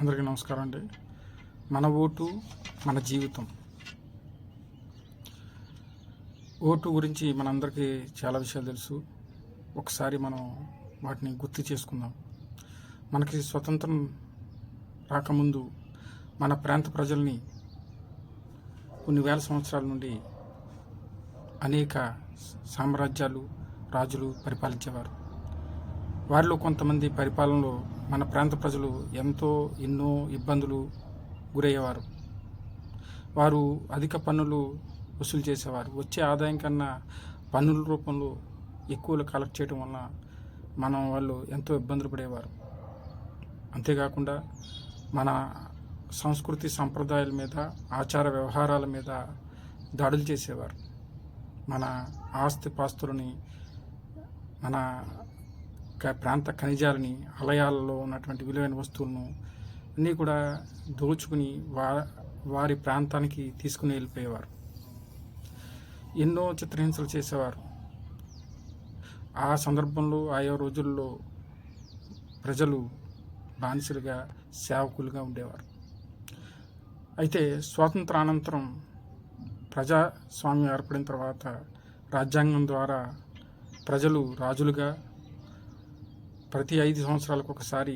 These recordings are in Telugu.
అందరికీ నమస్కారం అండి. మన ఓటు మన జీవితం. ఓటు గురించి మనందరికీ చాలా విషయాలు తెలుసు. ఒకసారి మనం వాటిని గుర్తు చేసుకుందాం. మనకి స్వతంత్రం రాకముందు మన ప్రాంత ప్రజల్ని కొన్ని వేల సంవత్సరాల నుండి అనేక సామ్రాజ్యాలు రాజులు పరిపాలించేవారు. వారిలో కొంతమంది పరిపాలనలో మన ప్రాంత ప్రజలు ఎంతో ఎన్నో ఇబ్బందులు గురయ్యేవారు. వారు అధిక పన్నులు వసూలు చేసేవారు. వచ్చే ఆదాయం కన్నా పన్నుల రూపంలో ఎక్కువలు కలెక్ట్ చేయడం వలన మనం వాళ్ళు ఎంతో ఇబ్బందులు పడేవారు. అంతేకాకుండా మన సంస్కృతి సంప్రదాయాల మీద ఆచార వ్యవహారాల మీద దాడులు చేసేవారు. మన ఆస్తి పాస్తులని మన ప్రాంత ఖనిజాలని ఆలయాలలో ఉన్నటువంటి విలువైన వస్తువులను అన్నీ కూడా దోచుకుని వా వారి ప్రాంతానికి తీసుకుని వెళ్ళిపోయేవారు. ఎన్నో చిత్రహింసలు చేసేవారు. ఆ సందర్భంలో ఆయా రోజుల్లో ప్రజలు బానిసలుగా సేవకులుగా ఉండేవారు. అయితే స్వాతంత్రానంతరం ప్రజాస్వామ్యం ఏర్పడిన తర్వాత రాజ్యాంగం ద్వారా ప్రజలు రాజులుగా ప్రతి ఐదు సంవత్సరాలకు ఒకసారి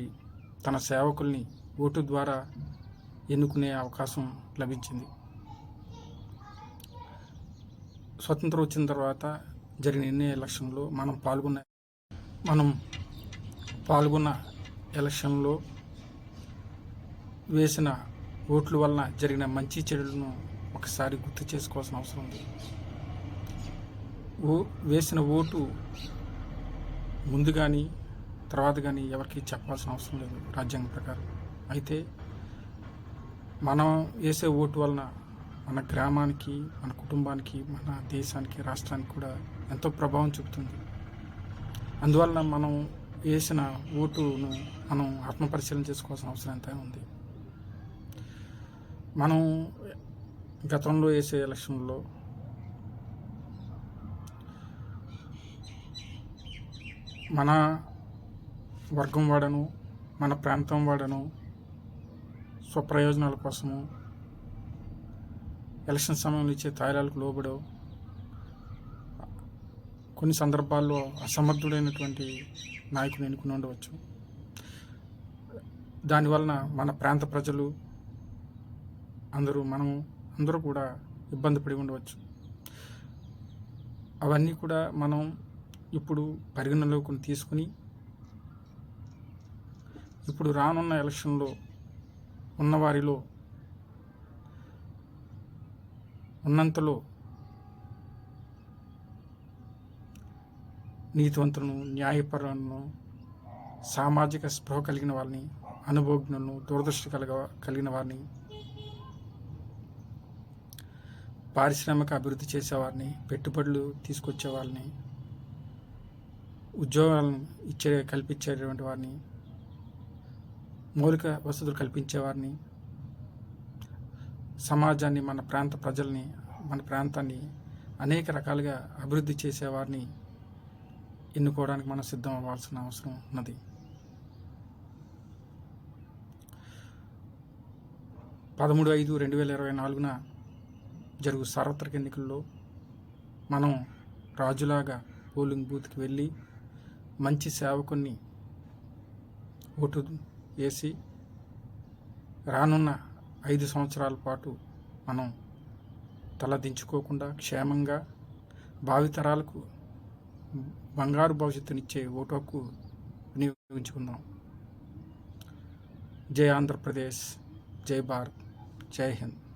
తన సేవకుల్ని ఓటు ద్వారా ఎన్నుకునే అవకాశం లభించింది. స్వతంత్రం వచ్చిన తర్వాత జరిగిన ఎన్ని ఎలక్షన్లో మనం పాల్గొన్న మనం పాల్గొన్న ఎలక్షన్లో వేసిన ఓట్ల వలన జరిగిన మంచి చెడులను ఒకసారి గుర్తు చేసుకోవాల్సిన అవసరం ఉంది. ఓ వేసిన ఓటు ముందు కానీ తర్వాత కానీ ఎవరికి చెప్పాల్సిన అవసరం లేదు రాజ్యాంగం ప్రకారం. అయితే మనం వేసే ఓటు వలన మన గ్రామానికి మన కుటుంబానికి మన దేశానికి రాష్ట్రానికి కూడా ఎంతో ప్రభావం చూపుతుంది. అందువలన మనం వేసిన ఓటును మనం ఆత్మపరిశీలన చేసుకోవాల్సిన అవసరం ఎంత ఉంది. మనం గతంలో వేసే ఎలక్షన్లో మన వర్గం వాడను మన ప్రాంతం వాడను స్వప్రయోజనాల కోసము ఎలక్షన్ సమయంలో ఇచ్చే తాయిలాలకు లోబడో కొన్ని సందర్భాల్లో అసమర్థుడైనటువంటి నాయకుని ఎన్నుకుని ఉండవచ్చు. దానివలన మన ప్రాంత ప్రజలు అందరూ మనము అందరూ కూడా ఇబ్బంది పడి ఉండవచ్చు. అవన్నీ కూడా మనం ఇప్పుడు పరిగణలోకి తీసుకుని ఇప్పుడు రానున్న ఎలక్షన్లో ఉన్నవారిలో ఉన్నంతలో నీతివంతులను న్యాయపరులను సామాజిక స్పృహ కలిగిన వారిని అనుభవజ్ఞులను దూరదృష్టి కలగ కలిగిన వారిని పారిశ్రామిక అభివృద్ధి చేసేవారిని పెట్టుబడులు తీసుకొచ్చే వాళ్ళని ఉద్యోగాలను ఇచ్చే కల్పించేటువంటి వారిని మౌలిక వసతులు కల్పించేవారిని సమాజాన్ని మన ప్రాంత ప్రజల్ని మన ప్రాంతాన్ని అనేక రకాలుగా అభివృద్ధి చేసేవారిని ఎన్నుకోవడానికి మనం సిద్ధం అవ్వాల్సిన అవసరం ఉన్నది. పదమూడు ఐదు రెండు వేల ఇరవై నాలుగున జరుగు సార్వత్రిక ఎన్నికల్లో మనం రాజులాగా పోలింగ్ బూత్కి వెళ్ళి మంచి సేవకుని ఓటు వేసి రానున్న ఐదు సంవత్సరాల పాటు మనం తలదించుకోకుండా క్షేమంగా భావితరాలకు బంగారు భవిష్యత్తునిచ్చే ఓటు హక్కు వినియోగించుకుందాం. జై ఆంధ్రప్రదేశ్. జై భారత్. జై హింద్.